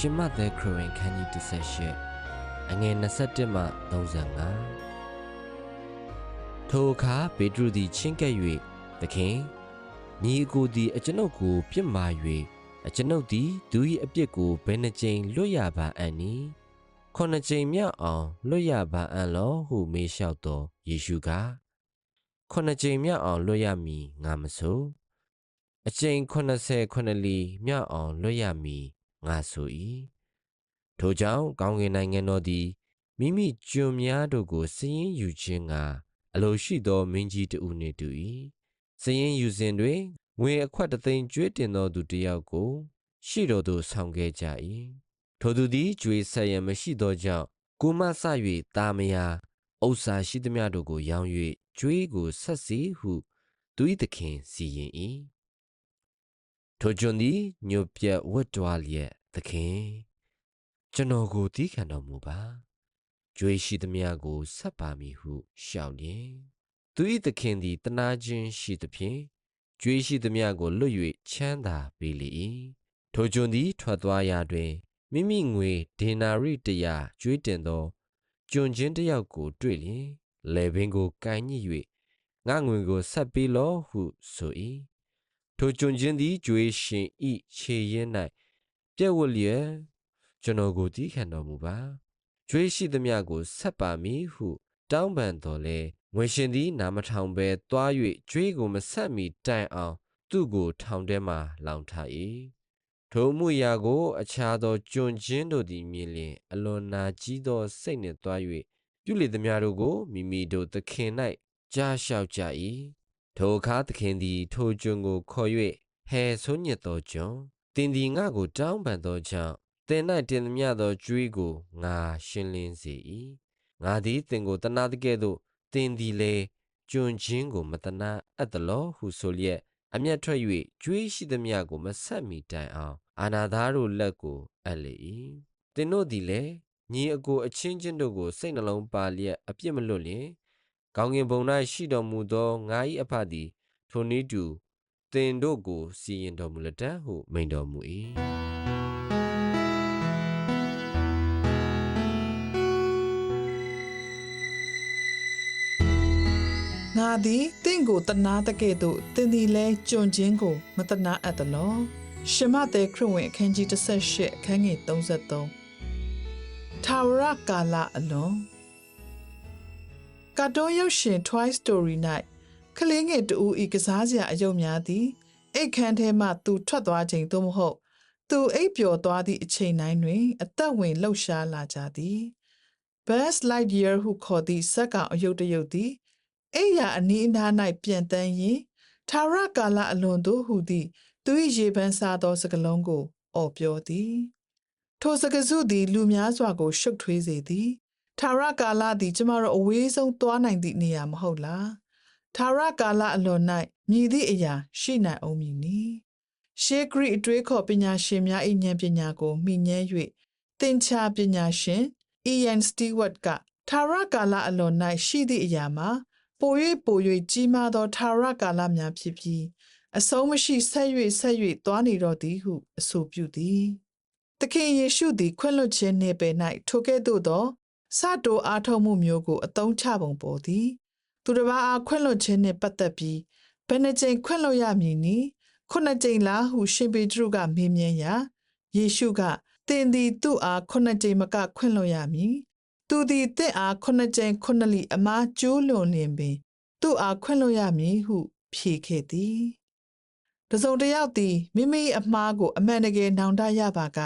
ရှင်မသက်ခရဝင်ခန်းကြီး38အငယ်27မှ35ထိုအခါပေတရုသည်ချင်းကပ်၍သခင်ညီအကိုသည်အကျွန်ုပ်ကိုပြစ်မှာ၍အကျွန်ုပ်သည်သူ၏အပြစ်ကိုဘယ်နှကြိမ်လွတ်ရပါအံ့နည်းခုနှစ်ကြိမ်မြောက်အောင်လွတ်ရပါအံ့လောဟုမေးလျှောက်သောယေရှုကခုနှစ်ကြိမ်မြောက်အောင်လွတ်ရမည်ငါမဆိုအကြိမ်80ခုနှစ်လီမြောက်အောင်လွတ်ရမည် ငါဆို၏ထိုကြောင့်ကောင်းကင်နိုင်ငံတော်သည်မိမိကျွန်များတို့ကိုစည်ရင်ယူခြင်းကအလိုရှိသောမင်းကြီးတဦးနှင့်တူ၏စည်ရင်ယူစဉ်တွင်ငွေအခွက်တစ်သိန်းကျွေးတင်သောသူတစ်ယောက်ကိုရှိတော်သို့ဆောင်ခဲ့ကြ၏ထိုသူသည်ကြွေဆက်ရန်မရှိသောကြောင့်ကိုမဆ၍တာမယာဥစ္စာရှိသမျှတို့ကိုရောင်း၍ကျွေးကိုဆက်စီဟုသူ၏သခင်စီရင်၏ ထိုကျွန်သည်ညိုပြက်ဝတ်တွားလျက်သခင်ကျွန်တော်ကိုတီးခံတော်မူပါကြွေးရှိသမျှကိုဆက်ပါမည်ဟုရှောက်လျင်သူ၏သခင်သည်တနာခြင်းရှိသဖြင့်ကြွေးရှိသမျှကိုလွတ်၍ချမ်းသာပေးလေ၏ထိုကျွန်သည်ထွက်သွားရာတွင်မိမိငွေဒေနာရိတရာကျွေးတင်သောကျွန်ချင်းတစ်ယောက်ကိုတွေ့လျင်လေပင်ကိုကိုင်ညှိ၍ငါငွေကိုဆက်ပေးလော့ဟုဆို၏ ထိုကျွန်ချင်းသည်ကြွေးရှင်ဤခြေရင်း၌ပြက်ဝတ်လျက်ကျွန်တော်ကိုတီးခံတော်မူပါကြွေးရှိသမျှကိုဆက်ပါမည်ဟုတောင်းပန်တော်လဲငွေရှင်သည် နာမထောင်ဘဲသွား၍ကြွေးကိုမဆက်မီတိုင်အောင် သူ့ကိုထောင်ထဲမှလောင်ထား၏ထိုမှုရာကို အခြားသောကျွန်ချင်းတို့သည်မြင်လျင် အလွန်နာကြီးသောစိတ်နှင့်သွား၍ပြုလေသမျှတို့ကိုမိမိတို့သခင်၌ကြားလျှောက်ကြ၏ ထိုအခါသခင်သည် ထိုကျွန်ကိုခေါ်၍ဟဲဆိုးညစ်သောကျွန်တင်သည်ငါကိုတောင်းပန်သောကြောင့်တင်၌တင်သမျှသောကြွေးကိုငါရှင်းလင်းစေ၏ငါသည်တင်ကိုတနာတကဲ့သို့တင်သည်လေကျွန်ချင်းကိုမတနာအပ်သလောဟုဆိုလျက်အမျက်ထွက်၍ကြွေးရှိသမျှကိုမဆက်မီတိုင်အောင်အာနာသားတို့လက်ကိုအပ်လေ၏တင်တို့သည်လည်းညီအကိုအချင်းချင်းတို့ကိုစိတ်နှလုံးပါလျက်အပြစ်မလွတ်လျင် ကောင်းကင်ဘုံ၌ရှိတော်မူသောငါ၏အဖသည် ထိုနည်းတူတင်တို့ကိုစီရင်တော်မူလက်တံဟုမိန်တော်မူ၏။ငါသည်တင့်ကိုတနာတကဲ့သို့တင်သည်လဲကြွန်ချင်းကို မတနာအပ်သလောရှမတဲခရစ်ဝင်အခန်းကြီး18အခန်းငယ်33ထာဝရကာလအလွန် ကာတွန်းရုပ်ရှင် Toy Story ၌ကလေးငယ်တူဤကစားစရာအယုတ်များသည်အိတ်ခမ်းထဲမှသူထွက်သွားချိန်သို့မဟုတ် သူအိပ်ပျော်သွားသည့်အချိန်တိုင်းတွင် အသက်ဝင်လှုပ်ရှားလာကြသည် Buzz Lightyear ဟုခေါ်သည့်စက်ကောင်အယုတ်တယုတ်သည်အိယာအနီးအနား၌ပြန်တန်းရင်ထာဝရကာလအလွန်သို့ဟူသည့်သူ၏ရေပန်းစားသောစကလုံးကို အော်ပြောသည် ထိုစကားစုသည် လူများစွာကို ရှုပ်ထွေးစေသည် ထာဝရကာလသည်ကျမတို့အဝေးဆုံးသွားနိုင်သည့်နေရာမဟုတ်လားထာဝရကာလအလွန်၌မြည်သည့်အရာရှိနိုင်အောင်မည်နီရှေးဂရိအတွေးခေါ်ပညာရှင်များ၏ဉာဏ်ပညာကိုမှီညဲ၍သင်္ချာပညာရှင် Ian Stewart ကထာဝရကာလအလွန်၌ရှိသည့်အရာမှာပို၍ပို၍ကြီးမားသောထာဝရကာလများဖြစ်ပြီးအဆုံးမရှိဆက်၍ဆက်၍သွားနေတော့သည်ဟုအဆိုပြုသည်သခင်ယေရှုသည်ခွင့်လွှတ်ခြင်းနှင့်ပင်၌ထိုကဲ့သို့သော စတိုအားထုတ်မှုမျိုးကိုအသုံးချပုံပေါ်သည် သူတစ်ပါးအားခွင့်လွှတ်ခြင်းနှင့်ပတ်သက်ပြီးဘယ်နှကြိမ်ခွင့်လွှတ်ရမည်နည်းခုနှစ်ကြိမ်လားဟုရှင်ပေတရုကမေးမြန်းရာယေရှုကသင်သည်သူ့အားခုနှစ်ကြိမ်မကခွင့်လွှတ်ရမည်သူသည်တင့်အားခုနှစ်ကြိမ်ခုနှစ်လီအမားကျိုးလွန်လျင်ပင် သူ့အားခွင့်လွှတ်ရမည်ဟု ဖြေခဲ့သည်တစုံတစ်ယောက်သည်မိမိအမှားကိုအမှန်တကယ်နောင်တရပါက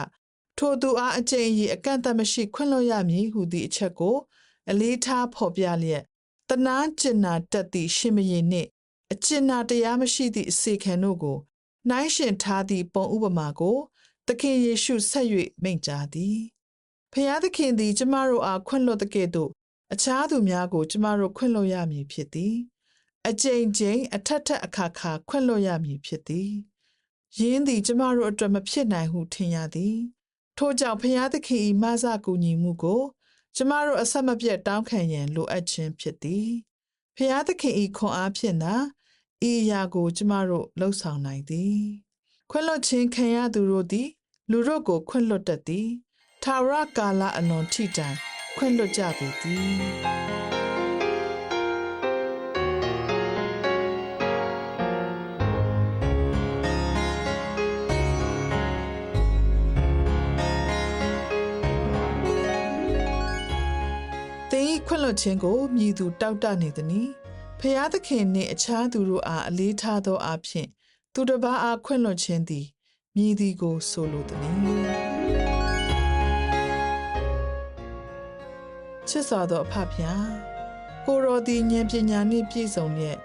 ထိုသူအားအကျင့်အရေးအကန့်အသတ်မရှိခွင့်လွှတ်ရမည်ဟုသည့်အချက်ကိုအလေးထားဖော်ပြလျက်တနာကျင်နာတတ်သည့်ရှင်မရင်နှင့်အကျဉ်းနာတရားမရှိသည့်အစေခံတို့ကိုနှိုင်းရှင်ထားသည့်ပုံဥပမာကိုသခင်ယေရှုဆက်၍မိန့်ကြားသည်ဖျားသခင်သည် ကျမတို့အားခွင့်လွှတ်တဲ့ကဲ့သို့အခြားသူများကို ကျမတို့ခွင့်လွှတ်ရမည်ဖြစ်သည် အကြိမ်ကြိမ်အထက်ထက်အခါခါခွင့်လွှတ်ရမည်ဖြစ်သည်ယင်းသည် ကျမတို့အတွက်မဖြစ်နိုင်ဟုထင်ရသည် ထို့ကြောင့်ဖျားသခင်၏မဆကူညီမှုကိုကျမတို့အဆက်မပြတ်တောင်းခံရန်လိုအပ်ခြင်းဖြစ်သည်ဖျားသခင်၏ခွန်အားဖြင့်သာဤအရာကို ကျမတို့လှုပ်ဆောင်နိုင်သည်ခွင့်လွှတ်ခြင်းခံရသူတို့သည် လူတို့ကိုခွင့်လွှတ်တတ်သည်ထာဝရကာလအလွန်ထိတိုင်ခွင့်လွှတ်ကြပေသည် သင်၏ခွင့်လွှတ်ခြင်းကိုမြည်သူတောက်တနေသည်။ဖျားသခင်နှင့်အခြားသူတို့အားအလေးထားသောအဖြစ်သူတစ်ပါးအားခွင့်လွှတ်ခြင်းသည်မြည်သည်ကိုဆိုလိုသည်။ချစ်စွာသောအဖဖျားကိုရောသည်ဉာဏ်ပညာနှင့်ပြည့်စုံလျက်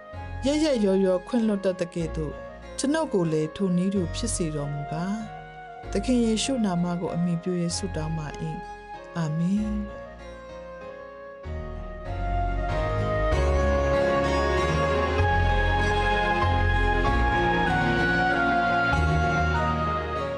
ရရရော်ရော်ခွင့်လွှတ်တတ်တဲ့ကဲ့သို့ကျွန်ုပ်ကိုလည်းထိုနည်းတူဖြစ်စေတော်မူပါ။သခင်ယေရှုနာမကိုအမိပြု၍ဆုတောင်းပါ၏။အာမင်။